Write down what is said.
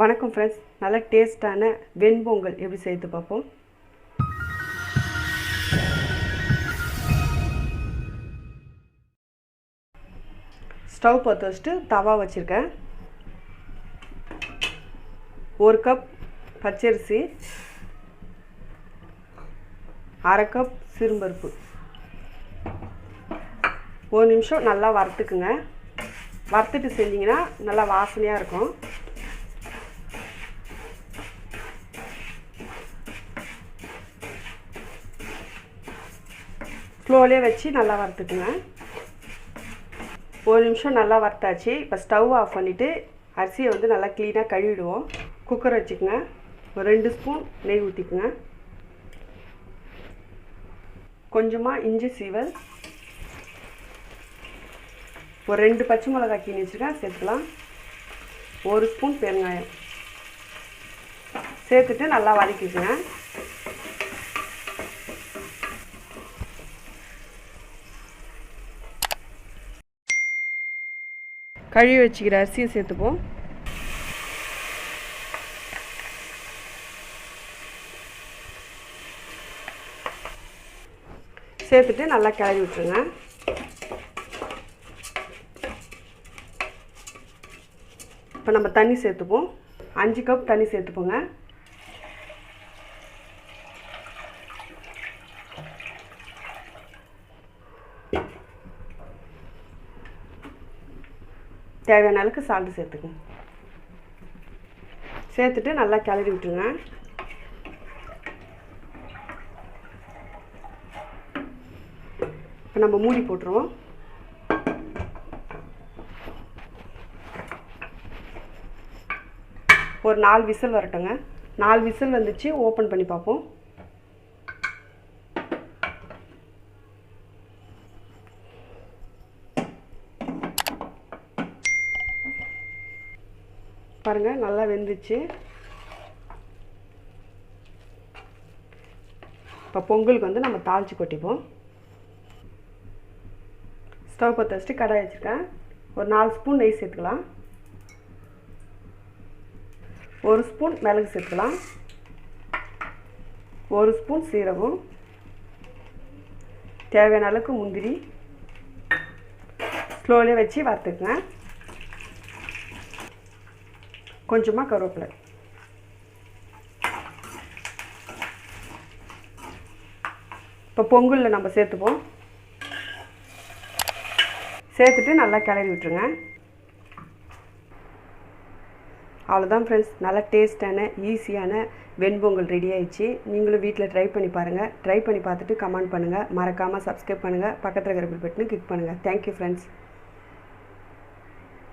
வணக்கம் ஃப்ரெண்ட்ஸ் நல்ல டேஸ்ட்டான வெண்பொங்கல் எப்படி செய்து பார்ப்போம்? ஸ்டவ் பற்ற வச்சுட்டு தவா வச்சுருக்கேன். ஒரு கப் பச்சரிசி அரை கப் சிறுபருப்பு ஒரு நிமிஷம் நல்லா வறுத்துக்குங்க. வறுத்துட்டு செஞ்சிங்கன்னா நல்லா வாசனையாக இருக்கும். ஸ்லோலே வச்சு நல்லா வறுத்துக்குங்க. ஒரு நிமிஷம் நல்லா வறுத்தாச்சு. இப்போ ஸ்டவ் ஆஃப் பண்ணிவிட்டு அரிசியை வந்து நல்லா க்ளீனாக கழுவிடுவோம். குக்கர் வச்சுக்கோங்க. ஒரு ரெண்டு ஸ்பூன் நெய் ஊற்றிக்குங்க கொஞ்சமாக இஞ்சி சீவல். ஒரு ரெண்டு பச்சை மிளகா கீனி வச்சுருக்கேன். சேர்த்துக்கலாம். ஒரு ஸ்பூன் பெருங்காயம். சேர்த்துட்டு நல்லா வதக்கிக்குங்க. கழுவி வச்சுக்கிற அரிசியை சேர்த்துப்போம். சேர்த்துட்டு நல்லா கிளறி விட்டுருங்க. இப்போ நம்ம தண்ணி சேர்த்துப்போம். அஞ்சு கப் தண்ணி சேர்த்துப்போங்க. தேவையான அளவுக்கு சால்ட்டு சேர்த்துக்கங்க சேர்த்துட்டு நல்லா கிளறி விட்டுருங்க. இப்போ நம்ம மூடி போட்டுருவோம். ஒரு நாலு விசில் வரட்டுங்க. நாலு விசில் வந்துச்சு ஓப்பன் பண்ணி பார்ப்போம். பாருங்கள் நல்லா வெந்துச்சு. இப்போ பொங்கலுக்கு வந்து நம்ம தாளித்து கொட்டிப்போம். ஸ்டவ் பற்ற வச்சுட்டு கடாய் வச்சுருக்கேன். ஒரு நாலு ஸ்பூன் நெய் சேர்த்துக்கலாம். ஒரு ஸ்பூன் மிளகு சேர்த்துக்கலாம். ஒரு ஸ்பூன் சீரகம். தேவையான அளவுக்கு முந்திரி. ஸ்லோலே வச்சு வறுத்துக்குங்க. கொஞ்சமாக கருவேப்பிலை. இப்போ பொங்கலில் நம்ம சேர்த்துப்போம். சேர்த்துட்டு நல்லா கிளறி விட்டுருங்க. அவ்வளோதான் ஃப்ரெண்ட்ஸ் நல்லா டேஸ்டான ஈஸியான வெண்பொங்கல் ரெடி ஆயிடுச்சு. நீங்களும் வீட்டில் ட்ரை பண்ணி பாருங்கள் ட்ரை பண்ணி பார்த்துட்டு கமெண்ட் பண்ணுங்கள் மறக்காமல் சப்ஸ்கிரைப் பண்ணுங்கள் பக்கத்தில் இருக்கிற பில் பட்டனை கிளிக் பண்ணுங்கள் தேங்க்யூ ஃப்ரெண்ட்ஸ்